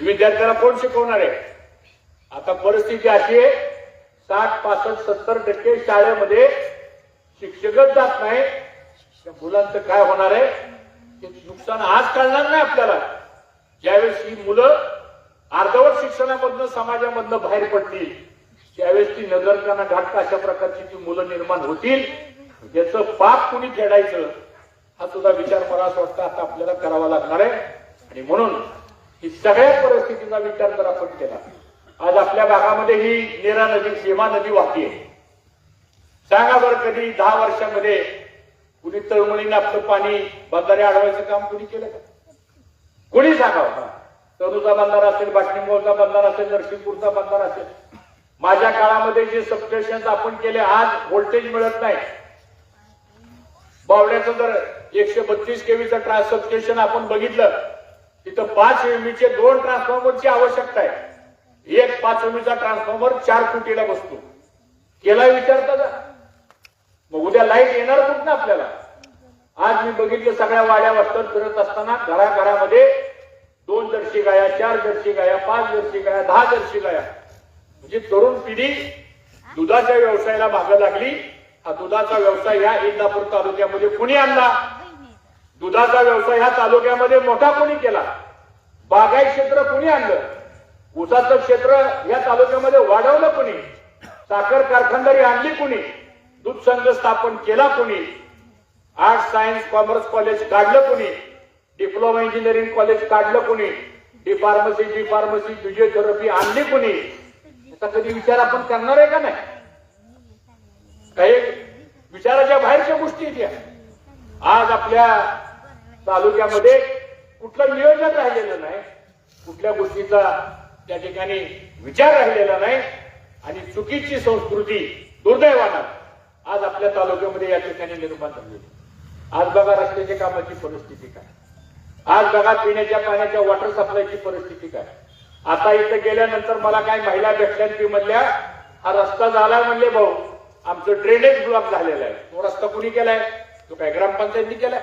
विद्यार्थ्याला कोण शिकवणार आहे? आता परिस्थिती अशी आहे साठ पासष्ट सत्तर टक्के शाळेमध्ये शिक्षकच जात नाही. त्या मुलांचं काय होणार आहे? ते नुकसान आज कळणार नाही आपल्याला. ज्यावेळेस ही मुलं अर्धवट शिक्षणामधनं समाजामधनं बाहेर पडतील त्यावेळेस ती नगरकांना घाटका अशा प्रकारची ती मुलं निर्माण होतील. याचं पाप कुणी फेडायचं? हा सुद्धा विचार मला असं वाटतं आता आपल्याला करावा लागणार आहे. आणि म्हणून ही सगळ्या परिस्थितीचा विचार जर आपण केला. आज आपल्या भागामध्ये ही नेरा नदी सीमा नदी वाहतीये सांगा बरं कधी दहा वर्षामध्ये कुणी तळमळीने आपलं पाणी बंधारे अडवायचं काम कुणी केलं का? कुणी सांगावं तरुचा बंधारा असेल बाटलिंगावचा बंधारा असेल नरसिंगपूरचा बंधारा असेल. माझ्या काळामध्ये जे सबस्टेशन आपण केले आज व्होल्टेज मिळत नाही. बावड्याचं जर एकशे बत्तीस केवीचं ट्रान्स सबस्टेशन आपण बघितलं तिथं पाच एमबीचे दोन ट्रान्सफॉर्मरची आवश्यकता आहे. एक पाच एमबीचा ट्रान्सफॉर्मर चार कोटीला बसतो. केला विचारता का मग उद्या लाइट येणार कुठं आपल्याला? आज मी बघितलं सगळ्या वाड्या वस्तर फिरत असताना घराघरामध्ये दोन जर्सी गाया चार जर्सी गाया पाच जर्सी गाया दहा जर्सी गाया. म्हणजे तरुण पिढी दुधाच्या व्यवसायाला मागं लागली. हा दुधाचा व्यवसाय या इंदापूर तालुक्यामध्ये कुणी आणला? दुधाचा व्यवसाय ह्या तालुक्यामध्ये मोठा कोणी केला? बागायत क्षेत्र कुणी आणलं? ऊसाचं क्षेत्र या तालुक्यामध्ये वाढवलं कुणी? साखर कारखानदारी आणली कुणी? दूध संघ स्थापन केला कुणी? आर्ट सायन्स कॉमर्स कॉलेज काढलं कुणी? डिप्लोमा इंजिनिअरिंग कॉलेज काढलं कुणी? D pharmacy D pharmacy physiotherapy आणली कुणी? याचा कधी विचार आपण करणार आहे का नाही? काही विचाराच्या बाहेरच्या गोष्टी आहेत या. आज आपल्या तालुक्यामध्ये कुठलं नियोजन राहिलेलं नाही कुठल्या गोष्टीचा त्या ठिकाणी विचार राहिलेला नाही आणि चुकीची संस्कृती दुर्दैवानं आज आपल्या तालुक्यामध्ये या ठिकाणी निर्माण झाली आज बघा रस्त्याच्या कामाची परिस्थिती काय. आज बघा पिण्याच्या पाण्याच्या वॉटर सप्लायची परिस्थिती काय. आता इथं गेल्यानंतर मला काय महिला भेटल्या ती म्हणल्या हा रस्ता झाला म्हणले भाऊ आमचं ड्रेनेज ब्लॉक झालेला आहे. तो रस्ता कुणी केलाय? तो काय ग्रामपंचायतनी केलाय?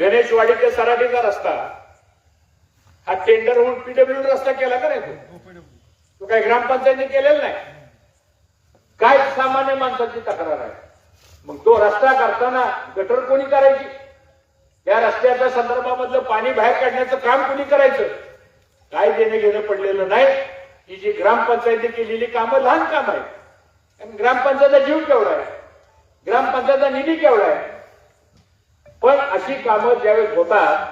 गणेशवाडी ते सराटीचा रस्ता हा टेंडर होऊन पीडब्ल्यू रस्ता केला का नाही तो? काही काय केलेला नाही. काय सामान्य माणसाची तक्रार आहे? मग तो रस्ता करताना गटर कोणी करायची? या रस्त्याच्या संदर्भामधलं पाणी बाहेर काढण्याचं काम कोणी करायचं? काय देणं घेणं पडलेलं नाही. ही जी ग्रामपंचायती केलेली कामं लहान काम आहे आणि ग्रामपंचायतचा जीव केवढा आहे? ग्रामपंचायतचा निधी केवढा आहे? पण अशी कामं ज्यावेळेस होतात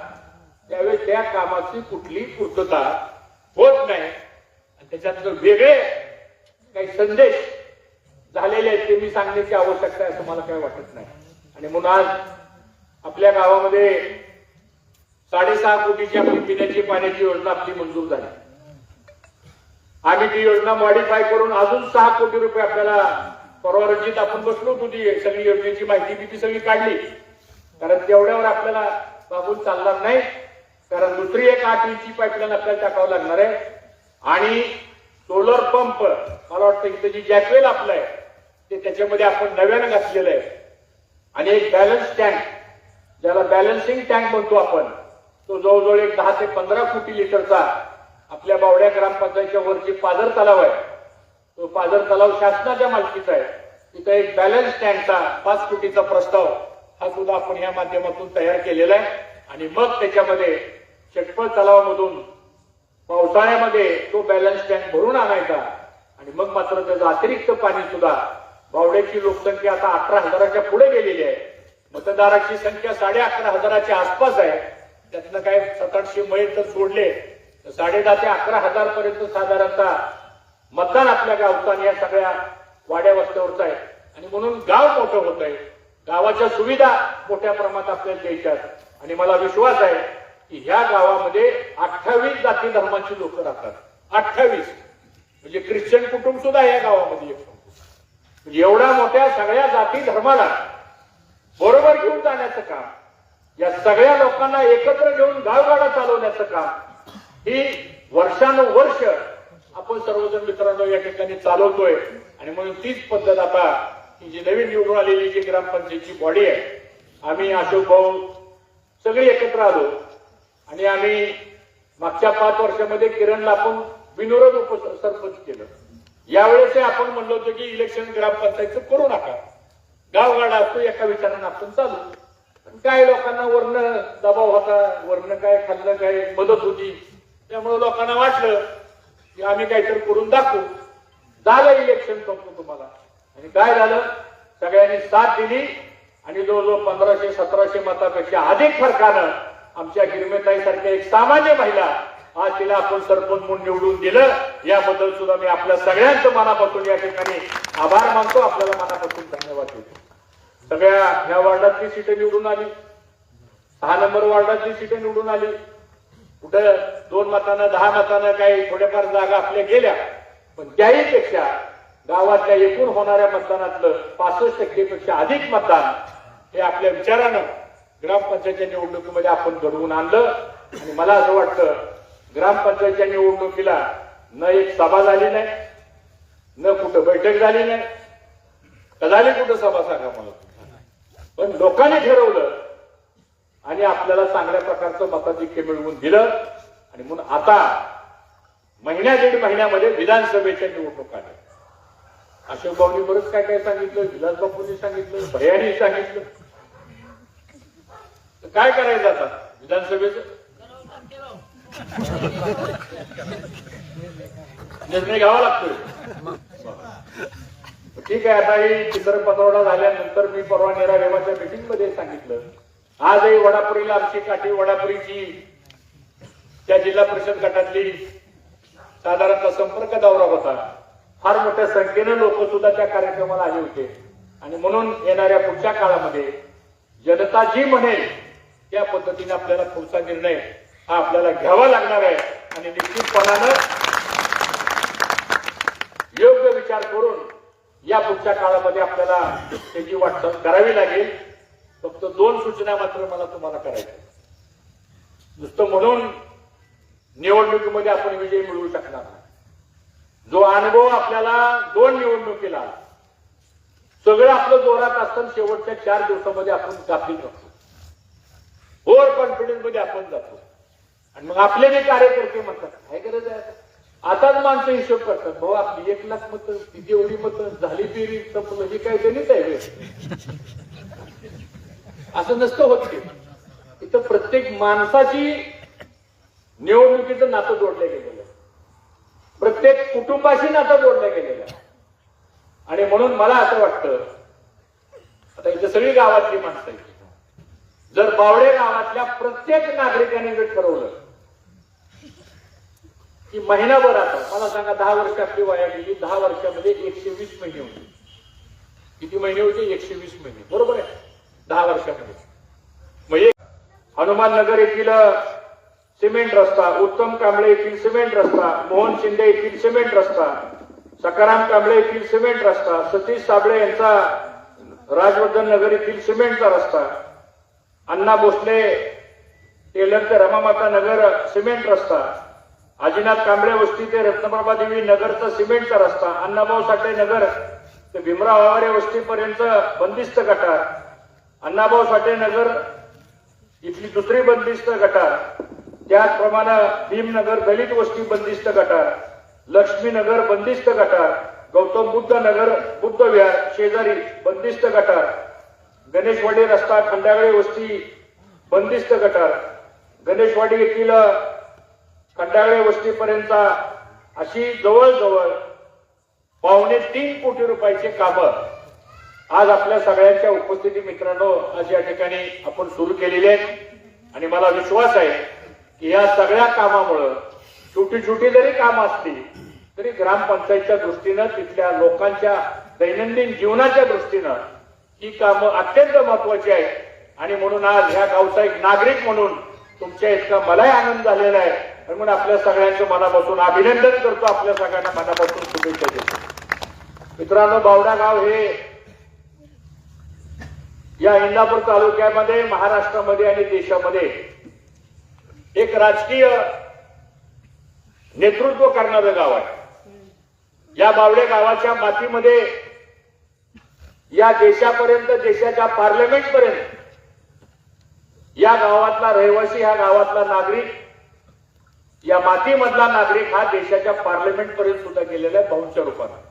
त्यावेळेस त्या कामाची कुठली पूर्तता होत नाही. आणि त्याच्यात वेगळे काही संदेश झालेले आहेत ते मी सांगण्याची आवश्यकता आहे असं मला काही वाटत नाही. आणि म्हणून आज आपल्या गावामध्ये साडेसहा कोटीची आपली पिण्याची पाण्याची योजना आपली मंजूर झाली. आम्ही ती योजना मॉडीफाय करून अजून सहा कोटी रुपये आपल्याला परवा रंजित आपण बसलो होतो ती सगळी योजनेची माहिती ती सगळी काढली. कारण तेवढ्यावर आपल्याला बाबून चालणार नाही. कारण दुसरी एक आठ इंची पाईपलाईन आपल्याला टाकावं लागणार आहे. आणि सोलर पंप मला वाटतं इथं जी जॅकवेल आपलं आहे ते त्याच्यामध्ये आपण नव्यानं घातलेलं आहे. आणि एक बॅलन्स टँक ज्याला बॅलन्सिंग टँक म्हणतो आपण तो जवळजवळ एक दहा ते पंधरा कोटी लिटरचा आपल्या बावड्या ग्रामपंचायतच्या वरची पाझर तलाव आहे. तो पाझर तलाव शासनाच्या मालकीचा आहे. तिथं एक बॅलन्स टँकचा पाच कोटीचा प्रस्ताव हा सुद्धा आपण या माध्यमातून तयार केलेला आहे. आणि मग त्याच्यामध्ये षटपळ तलावामधून पावसाळ्यामध्ये तो बॅलन्स टँक भरून आणायचा. आणि मग मात्र त्याचं अतिरिक्त पाणी सुद्धा बावड्याची लोकसंख्या आता अठरा हजाराच्या पुढे गेलेली आहे. मतदाराची संख्या साडे अकरा हजाराच्या आसपास आहे. त्यातनं काय सात आठशे मैल तर सोडले तर साडे दहा ते अकरा हजार पर्यंत साधारणतः मतदान आपल्या गावचं आणि या सगळ्या वाड्या वस्त्यावरचं आहे. आणि म्हणून गाव मोठं होत आहे गावाच्या सुविधा मोठ्या प्रमाणात आपल्याला द्यायच्यात. आणि मला विश्वास आहे की ह्या गावामध्ये अठ्ठावीस जाती धर्माची लोक राहतात. अठ्ठावीस. म्हणजे ख्रिश्चन कुटुंब सुद्धा या गावामध्ये येतो म्हणजे एवढ्या मोठ्या सगळ्या जाती धर्माला बरोबर घेऊन जाण्याचं काम या सगळ्या लोकांना एकत्र घेऊन गावगाडा चालवण्याचं काम ही वर्षानुवर्ष आपण सर्वजण मित्रांनो या ठिकाणी चालवतोय. आणि म्हणून तीच पद्धत आता ही जी नवीन निवडून आलेली जी ग्रामपंचायतची बॉडी आहे आम्ही अशोक भाऊ सगळे एकत्र आलो. आणि आम्ही मागच्या पाच वर्षामध्ये किरणला आपण बिनविरोध उप सरपंच केलं. यावेळेस आपण म्हणलो होतो की इलेक्शन ग्रामपंचायतचं करू नका. गावगाडा असतो एका विचारानं आपण चालू. पण काय लोकांना वर्ण दबाव होता वर्ण काय खाल्लं काय मदत होती त्यामुळे लोकांना वाटलं की आम्ही काहीतरी करून दाखवू. झालं इलेक्शन संपलं तुम्हाला. आणि काय झालं? सगळ्यांनी साथ दिली आणि जवळजवळ पंधराशे सतराशे मतापेक्षा अधिक फरकानं आमच्या गिरमेताई सारख्या एक सामान्य महिला आज तिला आपण सरपंच म्हणून निवडून दिलं. याबद्दल सुद्धा मी आपल्या सगळ्यांचं मनापासून या ठिकाणी आभार मानतो. आपल्याला मनापासून धन्यवाद देतो. सगळ्या ह्या वार्डातली सीटं निवडून आली. सहा नंबर वार्डातली सीटं निवडून आली. कुठं दोन मतानं दहा मतानं काही थोड्याफार जागा आपल्या गेल्या पण त्याही पेक्षा गावातल्या एकूण होणाऱ्या मतदानातलं पासष्ट टक्केपेक्षा अधिक मतदान हे आपल्या विचारानं ग्रामपंचायतच्या निवडणुकीमध्ये आपण घडवून आणलं. आणि मला असं वाटतं ग्रामपंचायतच्या निवडणुकीला न एक सभा झाली नाही न कुठं बैठक झाली नाही. कदाली कुठं सभा सांगा मला पण लोकांनी ठरवलं आणि आपल्याला चांगल्या प्रकारचं मताधिक्य मिळवून दिलं. आणि म्हणून आता महिन्या दीड महिन्यामध्ये विधानसभेच्या निवडणूक आल्या. अशोक भाऊनी बरंच काय काय सांगितलं? विलास बापूंनी सांगितलं भैयानी सांगितलं. तर काय करायचं आता? विधानसभेचं? निर्णय घ्यावा लागतोय. ठीक आहे आता ही चित्रपटवडा झाल्यानंतर मी परवा नेरा रेवाच्या मीटिंगमध्ये सांगितलं. आजही वडापुरीला आमची काठी वडापुरीची त्या जिल्हा परिषद गटातली साधारणतः संपर्क दौरा होता. फार मोठ्या संख्येनं लोक सुद्धा त्या कार्यक्रमाला आले होते. आणि म्हणून येणाऱ्या पुढच्या काळामध्ये जनता जी म्हणेल त्या पद्धतीने आपल्याला पुढचा निर्णय हा आपल्याला घ्यावा लागणार आहे. आणि निश्चितपणानं योग्य विचार करून या पुढच्या काळामध्ये आपल्याला त्याची वाटचाल करावी लागेल. फक्त दोन सूचना मात्र मला तुम्हाला करायच्या नुसतं म्हणून निवडणुकीमध्ये आपण विजय मिळवू शकणार नाही. जो अनुभव आपल्याला दोन निवडणुकीला आला, सगळं आपलं जोरात असताना शेवटच्या चार दिवसामध्ये आपण गाफील राहतो. ओव्हर कॉन्फिडन्समध्ये आपण जातो. आणि मग आपले जे कार्यकर्ते म्हणतात काय गरज आहे आताच माणसं हिशोब करतात भाऊ आपली एक लाख मत तिथे एवढी मत झाली पेरी संपलं हे काय गणित आहे असं नसतं होत ते. इथं प्रत्येक माणसाची निवडणुकीचं नातं जोडलं गेलेलं प्रत्येक कुटुंबाशी नातं जोडलं गेलेलं आहे. आणि म्हणून मला असं वाटतं आता इथं सगळी गावातली माणसं आहेत. जर बावडे गावातल्या प्रत्येक नागरिकाने जर ठरवलं की महिनाभर आता मला सांगा दहा वर्ष आपली वाया गेली दहा वर्षामध्ये एकशे वीस महिने होते. किती महिने होते? एकशे वीस महिने. बरोबर आहे. दहा वर्षामध्ये. मग एक हनुमान नगर येथील सिमेंट रस्ता उत्तम कांबळे येथील सिमेंट रस्ता मोहन शिंदे येथील सिमेंट रस्ता सकाराम कांबळे येथील सिमेंट रस्ता सतीश साबळे यांचा राजवर्धन नगर येथील सिमेंटचा रस्ता अण्णा भोसले टेलर ते रमामाता नगर सिमेंट रस्ता आजीनाथ कांबळे वस्ती ते रत्नप्रभा देवी नगरचा सिमेंटचा रस्ता अण्णाभाऊ साठे नगर ते भीमराव आवारे वस्तीपर्यंत बंदिस्त गटार अण्णाभाऊ साठे नगर इथली दुसरी बंदिस्त गटार त्याचप्रमाणे भीमनगर दलित वस्ती बंदिस्त गटार लक्ष्मीनगर बंदिस्त गटार गौतम बुद्ध नगर बुद्ध विहार शेजारी बंदिस्त गटार गणेशवाडी रस्ता खंडागळे वस्ती बंदिस्त गटार गणेशवाडी येथील खंडागळे वस्तीपर्यंत अशी जवळजवळ पावणे तीन कोटी रुपयाचे कामं आज आपल्या सगळ्यांच्या उपस्थिती मित्रांनो आज या ठिकाणी आपण सुरू केलेली आहेत. आणि मला विश्वास आहे या सगळ्या कामामुळं छोटी छोटी जरी काम असली तरी ग्रामपंचायतच्या दृष्टीनं तिथल्या लोकांच्या दैनंदिन जीवनाच्या दृष्टीनं ही कामं अत्यंत महत्वाची आहेत. आणि म्हणून आज ह्या गावचा एक नागरिक म्हणून तुमच्या इतका मलाही आनंद झालेला आहे. आणि म्हणून आपल्या सगळ्यांचं मनापासून अभिनंदन करतो. आपल्या सगळ्यांना मनापासून शुभेच्छा देतो. मित्रांनो बावडा गाव हे या इंदापूर तालुक्यामध्ये महाराष्ट्रामध्ये आणि देशामध्ये एक राजकीय नेतृत्व करणारं गाव आहे. या बावडे गावाच्या मातीमध्ये या देशापर्यंत देशाच्या पार्लमेंट पर्यंत या गावातला रहिवासी ह्या गावातला नागरिक या मातीमधला नागरिक हा देशाच्या पार्लमेंट पर्यंत सुद्धा गेलेला आहे भाऊंच्या रूपानं.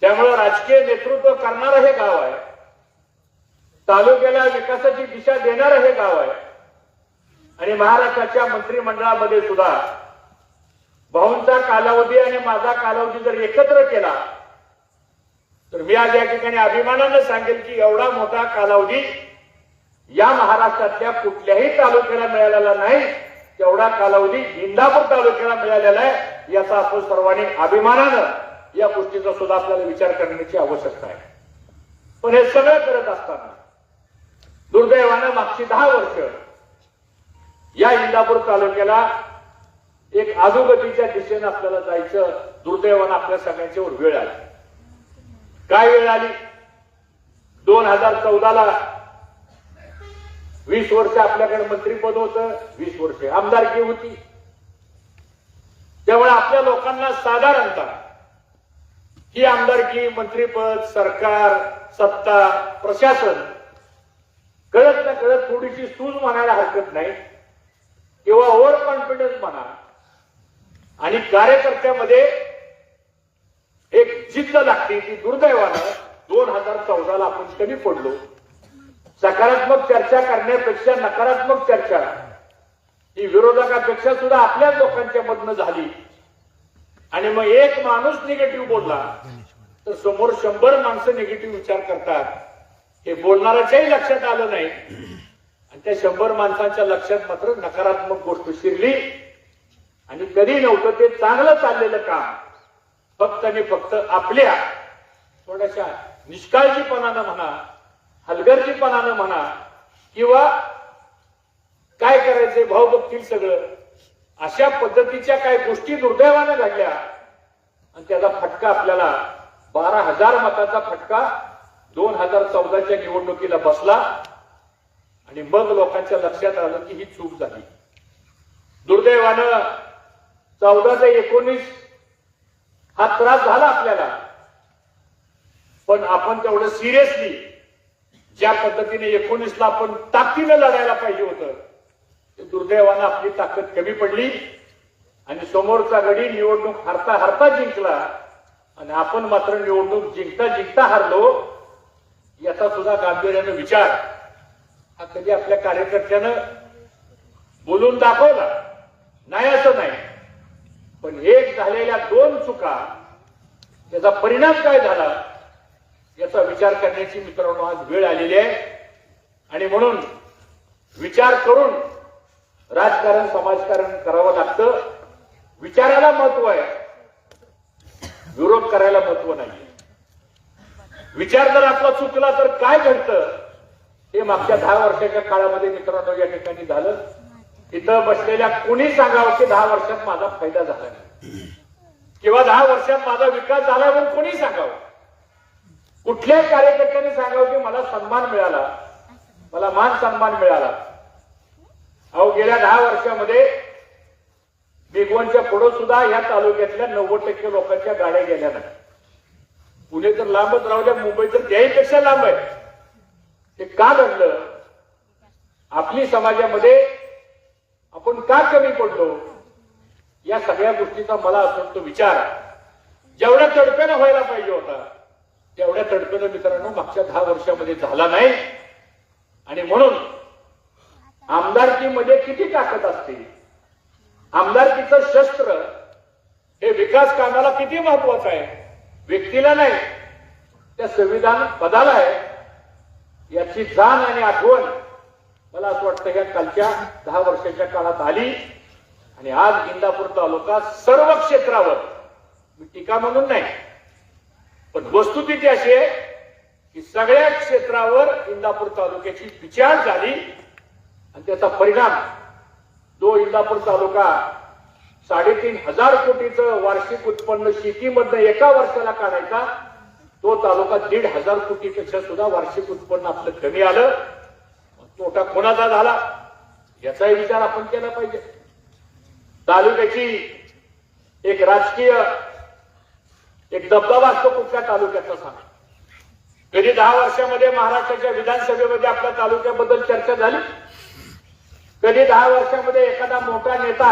त्यामुळे राजकीय नेतृत्व करणारं हे गाव आहे. तालुक्याला विकासाची दिशा देणारं हे गाव आहे. आणि महाराष्ट्राच्या मंत्रिमंडळामध्ये सुद्धा भाऊंचा कालावधी आणि माझा कालावधी जर एकत्र केला तर मी आज या ठिकाणी अभिमानानं सांगेल की एवढा मोठा कालावधी या महाराष्ट्रातल्या कुठल्याही तालुक्याला मिळालेला नाही. तेवढा कालावधी इंदापूर तालुक्याला मिळालेला आहे याचा आपण सर्वांनी अभिमानानं या गोष्टीचा सुद्धा आपल्याला विचार करण्याची आवश्यकता आहे. पण हे सगळं करत असताना दुर्दैवानं मागची दहा वर्ष या इंदापूर तालुक्याला एक आजोगतीच्या दिशेनं आपल्याला जायचं दुर्दैवानं आपल्या सगळ्यांच्यावर वेळ आली. काय वेळ आली? दोन हजार चौदाला वीस वर्ष आपल्याकडे मंत्रीपद होतं वीस वर्ष आमदारकी होती. त्यामुळे आपल्या लोकांना साधारणतः ही आमदारकी मंत्रीपद सरकार सत्ता प्रशासन कळत ना कळत थोडीशी सूज म्हणायला हरकत नाही. किंवा ओव्हर कॉन्फिडन्स म्हणा. आणि कार्यकर्त्यामध्ये एक जिद्द लागते ती दुर्दैवानं दोन हजार चौदाला आपण कमी पडलो. सकारात्मक चर्चा करण्यापेक्षा नकारात्मक चर्चा ही विरोधकापेक्षा सुद्धा आपल्याच लोकांच्या मधनं झाली. आणि मग एक माणूस निगेटिव्ह बोलला तर समोर शंभर माणसं निगेटिव्ह विचार करतात. हे बोलणाऱ्याच्याही लक्षात आलं नाही. आणि त्या शंभर माणसांच्या लक्षात मात्र नकारात्मक गोष्ट शिरली. आणि कधी नव्हतं ते चांगलं चाललेलं काम. फक्त आणि फक्त आपल्या थोड्याशा निष्काळजीपणानं म्हणा हलगर्जीपणानं म्हणा किंवा काय करायचे भाऊ बघतील सगळं अशा पद्धतीच्या काही गोष्टी दुर्दैवानं घडल्या. आणि त्याचा फटका आपल्याला बारा हजार मताचा फटका दोन हजार चौदाच्या निवडणुकीला बसला. आणि मग लोकांच्या लक्षात आलं की ही चूक झाली. दुर्दैवानं चौदा ते एकोणीस हा त्रास झाला आपल्याला. पण आपण तेवढं सिरियसली ज्या पद्धतीने एकोणीसला आपण ताकदीनं लढायला पाहिजे होतं ते दुर्दैवानं आपली ताकद कमी पडली आणि समोरचा गडी निवडणूक हरता हरता जिंकला आणि आपण मात्र निवडणूक जिंकता जिंकता हारलो याचा सुद्धा गांभीर्यानं विचार हा कधी आपल्या कार्यकर्त्यानं बोलून दाखवला. नाही असं नाही. पण एक झालेल्या दोन चुका त्याचा परिणाम काय झाला याचा विचार करण्याची मित्रांनो आज वेळ आलेली आहे. आणि म्हणून विचार करून राजकारण समाजकारण करावं लागतं. विचाराला महत्त्व आहे. विरोध करायला महत्त्व नाही विचार जर आपला चुकला तर काय घडतं? हे मागच्या दहा वर्षाच्या काळामध्ये मित्रांनो या ठिकाणी झालं. इथं बसलेल्या कोणी सांगावं की दहा वर्षात माझा फायदा झाला नाही. किंवा दहा वर्षात माझा विकास झाला म्हणून कोणी सांगावं? कुठल्याही कार्यकर्त्याने सांगावं की मला सन्मान मिळाला. मला मान सन्मान मिळाला. अहो गेल्या दहा वर्षामध्ये बेगवानच्या पुढं सुद्धा या तालुक्यातल्या नव्वद टक्के लोकांच्या गाड्या गेल्या नाही. पुणे तर लांबच राहू द्या मुंबई तर त्याहीपेक्षा लांब आहे. हे का घडलं? आपली समाजामध्ये आपण का कमी पडलो? या सगळ्या गोष्टीचा मला असं तो विचार जेवढ्या तडप्यानं व्हायला पाहिजे होता तेवढ्या तडप्यानं मित्रांनो मागच्या दहा वर्षामध्ये झाला नाही. आणि म्हणून आमदारकीमध्ये किती ताकद असते? आमदारकीचं शस्त्र हे विकास कामाला किती महत्वाचं आहे? व्यक्तीला नाही. त्या संविधान पदाला आहे. याची जाण आणि आठवण मला असं वाटतं या कालच्या दहा वर्षाच्या काळात आली. आणि आज इंदापूर तालुका सर्व क्षेत्रावर मी टीका म्हणून नाही. पण वस्तुस्थिती अशी आहे की सगळ्या क्षेत्रावर इंदापूर तालुक्याची विचार झाली. आणि त्याचा परिणाम जो इंदापूर तालुका साडेतीन हजार कोटीचं वार्षिक उत्पन्न शेतीमधनं एका वर्षाला काढायचा तो तालुका दीड हजार कोटीपेक्षा सुद्धा वार्षिक उत्पन्न आपलं कमी आलं. तोटा कोणाचा झाला? याचाही विचार आपण केला पाहिजे. तालुक्याची एक राजकीय एक दबदबा असतो कुठल्या तालुक्याचा सांगा कधी दहा वर्षामध्ये महाराष्ट्राच्या विधानसभेमध्ये आपल्या तालुक्याबद्दल चर्चा झाली. कधी दहा वर्षामध्ये एखादा मोठा नेता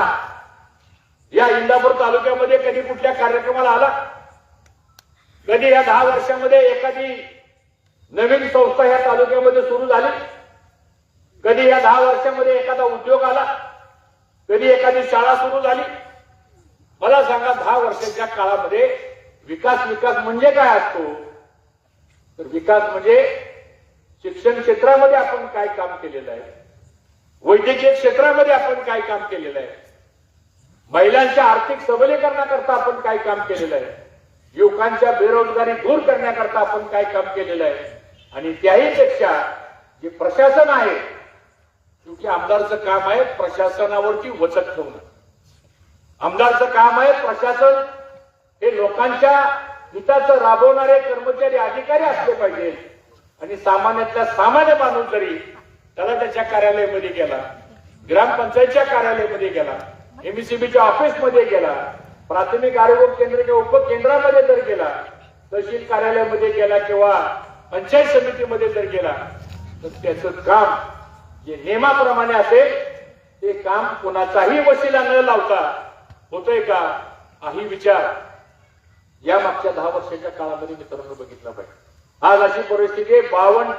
या इंदापूर तालुक्यामध्ये कधी कुठल्या कार्यक्रमाला आला? कधी या दहा वर्षामध्ये एखादी नवीन संस्था या तालुक्यामध्ये सुरू झाली? कधी या दहा वर्षामध्ये एखादा उद्योग आला? कधी एखादी शाळा सुरू झाली? मला सांगा दहा वर्षाच्या काळामध्ये विकास विकास म्हणजे काय असतो? तर विकास म्हणजे शिक्षण क्षेत्रामध्ये आपण काय काम केलेलं आहे? वैद्यकीय क्षेत्रामध्ये आपण काय काम केलेलं आहे? महिलांच्या आर्थिक सबलीकरणाकरता आपण काय काम केलेलं आहे? युवकांच्या बेरोजगारी दूर करण्याकरता आपण काय काम केलेलं आहे? आणि त्याही पेक्षा जे प्रशासन आहे शेवटी आमदारचं काम आहे प्रशासनावरती वचक ठेवणं. आमदारचं काम आहे प्रशासन हे लोकांच्या हिताचं राबवणारे कर्मचारी अधिकारी असले पाहिजे. आणि सामान्यातल्या सामान्य माणूस जरी त्याला त्याच्या कार्यालयामध्ये गेला ग्रामपंचायतच्या कार्यालयामध्ये गेला एमसीबीच्या ऑफिसमध्ये गेला प्राथमिक आरोग्य केंद्र किंवा उपकेंद्रामध्ये जर गेला तहसील कार्यालयामध्ये गेला किंवा पंचायत समितीमध्ये जर गेला तर त्याचं काम जे नियमाप्रमाणे असेल ते काम कोणाचाही वशिला न लावता होतोय का? हाही विचार या मागच्या दहा वर्षाच्या काळामध्ये मित्रांनो बघितला पाहिजे. आज अशी परिस्थिती आहे बावन्न